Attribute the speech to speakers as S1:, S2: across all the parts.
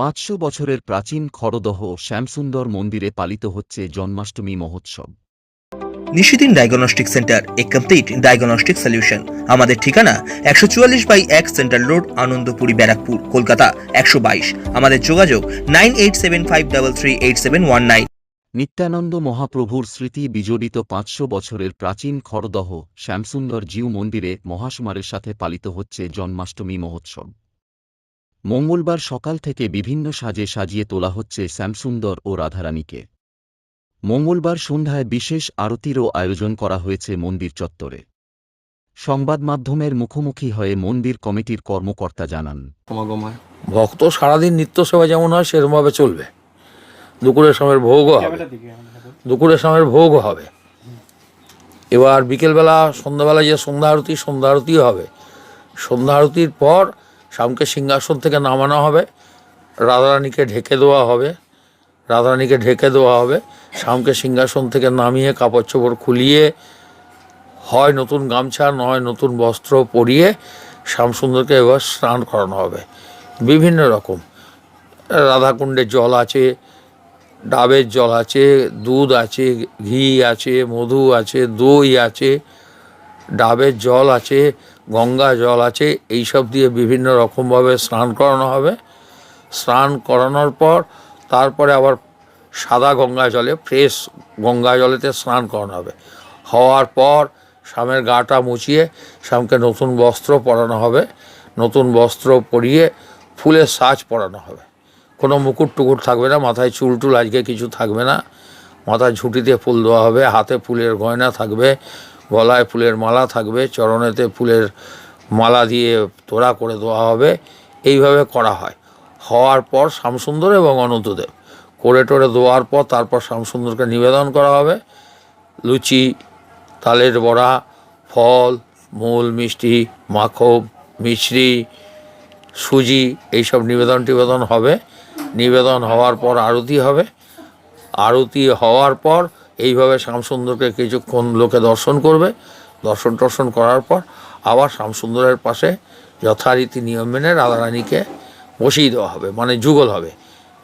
S1: পাঁচশো বছরের প্রাচীন খরদহ শ্যামসুন্দর মন্দিরে পালিত হচ্ছে জন্মাষ্টমী মহোৎসব।
S2: নিশিদিন ডায়াগনস্টিক সেন্টার এ কমপ্লিট ডায়াগনস্টিক সলিউশন আমাদের ঠিকানা একশো চুয়াল্লিশ বাই এক সেন্ট্রাল রোড আনন্দপুরি ব্যারাকপুর কলকাতা একশো বাইশ। আমাদের যোগাযোগ nine eight seven five double three eight seven one nine.
S1: Nityananda মহাপ্রভুর স্মৃতি বিজড়িত পাঁচশো বছরের প্রাচীন খরদহ শ্যামসুন্দর জিউ মন্দিরে মহাসমারের সাথে পালিত হচ্ছে জন্মাষ্টমী মহোৎসব। মঙ্গলবার সকাল থেকে বিভিন্ন সাজে সাজিয়ে তোলা হচ্ছে শ্যামসুন্দর ও রাধারানীকে। মঙ্গলবার সন্ধ্যায় বিশেষ আরতিরও আয়োজন করা হয়েছে মন্দির চত্বরে। সংবাদ মাধ্যমের মুখোমুখি হয়ে মন্দির কমিটির কর্মকর্তা জানান।
S3: ভক্ত সারাদিন নিত্য সেবা যেমন হয় সেরকমভাবে চলবে। দুপুরের সময়ের ভোগও হবে। দুপুরের সময়ের ভোগও হবে। এবার বিকেলবেলা সন্ধ্যাবেলা যে সন্ধ্যা আরতি সন্ধ্যা আরতিও হবে। সন্ধ্যা আরতির পর স্বামীকে সিংহাসন থেকে নামানো হবে, রাধারানীকে ঢেকে দেওয়া হবে, রাধারানীকে ঢেকে দেওয়া হবে স্বামীকে সিংহাসন থেকে নামিয়ে কাপড় চোপড় খুলিয়ে, হয় নতুন গামছা, নয় নতুন বস্ত্র পরিয়ে শ্যামসুন্দরকে এবার স্নান করানো হবে। বিভিন্ন রকম। রাধাকুণ্ডের জল আছে, ডাবের জল আছে, দুধ আছে, ঘি আছে, মধু আছে, দই আছে, ডাবের জল আছে গঙ্গা জল আছে এইসব দিয়ে বিভিন্ন রকমভাবে স্নান করানো হবে। স্নান করানোর পর তারপরে আবার সাদা গঙ্গা জলে, ফ্রেশ গঙ্গা জলেতে স্নান করানো হবে। হওয়ার পর স্বামীর গাটা মুছিয়ে স্বামীকে নতুন বস্ত্র পরানো হবে। নতুন বস্ত্র পরিয়ে ফুলের সাজ পরানো হবে। কোনো মুকুট টুকুট থাকবে না, মাথায় চুল টুল আজকে কিছু থাকবে না। মাথায় ঝুঁটিতে ফুল দেওয়া হবে, হাতে ফুলের গয়না থাকবে গলায় ফুলের মালা থাকবে, চরণেতে ফুলের মালা দিয়ে তোড়া করে দেওয়া হবে। এইভাবে করা হয়। হওয়ার পর শ্যামসুন্দর এবং অনন্তদেব করে টোরে দেওয়ার পর তারপর শ্যামসুন্দরকে নিবেদন করা হবে। লুচি, তালের বড়া, ফল, মূল, মিষ্টি মাখন মিছরি, সুজি, এইসব নিবেদন টিবেদন হবে। নিবেদন হওয়ার পর আরতি হবে। আরতি হওয়ার পর এইভাবে শ্যামসুন্দরকে কিছুক্ষণ লোকে দর্শন করবে। দর্শন টর্শন করার পর আবার শ্যামসুন্দরের পাশে যথারীতি নিয়ম মেনে রাধারানীকে বসিয়ে দেওয়া হবে মানে যুগল হবে।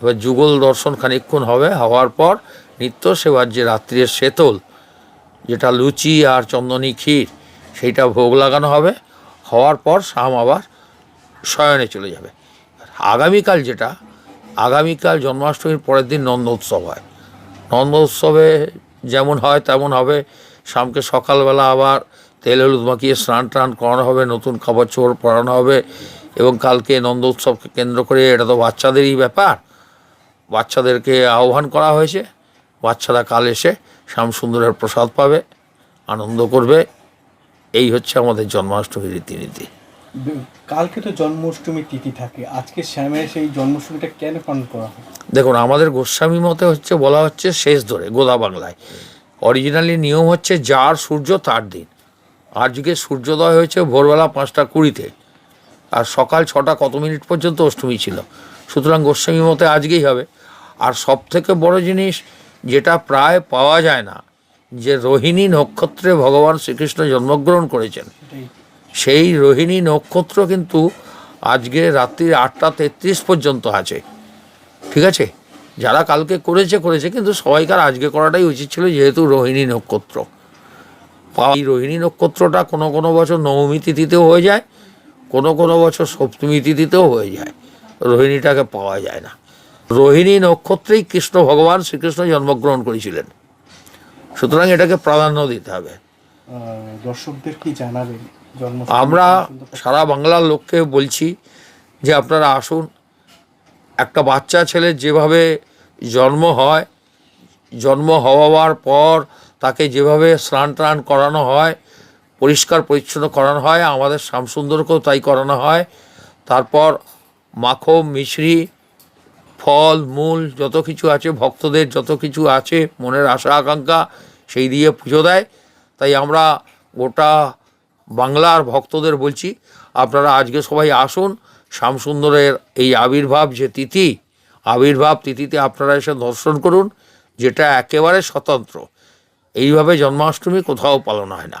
S3: এবার যুগল দর্শন খানিকক্ষণ হবে, হওয়ার পর নিত্য সেবার যে রাত্রির শেতল যেটা লুচি আর চন্দনী ক্ষীর, সেইটা ভোগ লাগানো হবে। হওয়ার পর শাম আবার শয়নে চলে যাবে। আগামীকাল যেটা, আগামীকাল জন্মাষ্টমীর পরের দিন নন্দ উৎসব হয়। নন্দ উৎসবে যেমন হয় তেমন হবে। শামকে সকালবেলা আবার তেল হলুদ মাখিয়ে স্নান টান করানো হবে, নতুন খাবার চোপড় পড়ানো হবে এবং কালকে নন্দ উৎসবকে কেন্দ্র করে এটা তো বাচ্চাদেরই ব্যাপার। বাচ্চাদেরকে আহ্বান করা হয়েছে। বাচ্চারা কাল এসে শ্যামসুন্দরের প্রসাদ পাবে, আনন্দ করবে। এই হচ্ছে আমাদের জন্মাষ্টমীর রীতিনীতি।
S4: কালকে তো জন্মাষ্টমীর তিথি থাকে। আজকে শ্যামের সেই জন্মাষ্টমীটা কেন পালন করা হয়?
S3: দেখুন আমাদের গোস্বামী মতে হচ্ছে বলা হচ্ছে শেষ ধরে গোদা বাংলায়। অরিজিনালি নিয়ম হচ্ছে যার সূর্য তার দিন। আজকে সূর্যোদয় হয়েছে ভোরবেলা পাঁচটা কুড়িতে। আর সকাল ছটা কত মিনিট পর্যন্ত অষ্টমী ছিল? সুতরাং গোস্বামী মতে আজকেই হবে। আর সব থেকে বড় জিনিস যেটা প্রায় পাওয়া যায় না যে রোহিণী নক্ষত্রে ভগবান শ্রীকৃষ্ণ জন্মগ্রহণ করেছেন। সেই রোহিণী নক্ষত্র কিন্তু আজকে রাত্রি আটটা তেত্রিশ পর্যন্ত আছে। ঠিক আছে? যারা কালকে করেছে করেছে, কিন্তু সবাইকার আজকে করাটাই উচিত ছিল যেহেতু রোহিণী নক্ষত্র। এই রোহিণী নক্ষত্রটা কোনো কোনো বছর নবমী তিথিতেও হয়ে যায়, কোনো কোনো বছর সপ্তমী তিথিতেও হয়ে যায়। রোহিণীটাকে পাওয়া যায় না। রোহিণী নক্ষত্রেই কৃষ্ণ ভগবান শ্রীকৃষ্ণ জন্মগ্রহণ করেছিলেন। সুতরাং এটাকে প্রাধান্য দিতে হবে।
S4: দর্শকদের কি জানাবেন? জন্ম
S3: আমরা সারা বাংলার লোককে বলছি যে আপনারা আসুন। একটা বাচ্চা ছেলের যেভাবে জন্ম হয় জন্ম হওয়ার পর তাকে যেভাবে স্নান টান করানো হয় পরিষ্কার পরিচ্ছন্ন করানো হয় আমাদের শ্যামসুন্দরকেও তাই করানো হয়। তারপর মাখন মিশ্রি ফল মূল যত কিছু আছে ভক্তদের যত কিছু আছে মনের আশা আকাঙ্ক্ষা সেই দিয়ে পুজো দেয়। তাই আমরা গোটা বাংলার ভক্তদের বলছি আপনারা আজকে সবাই আসুন শ্যামসুন্দরের এই আবির্ভাব যে তিথি আবির্ভাব তিথিতে আপনারা এসে দর্শন করুন যেটা একেবারে স্বতন্ত্র। এইভাবে জন্মাষ্টমী কোথাও পালন হয় না।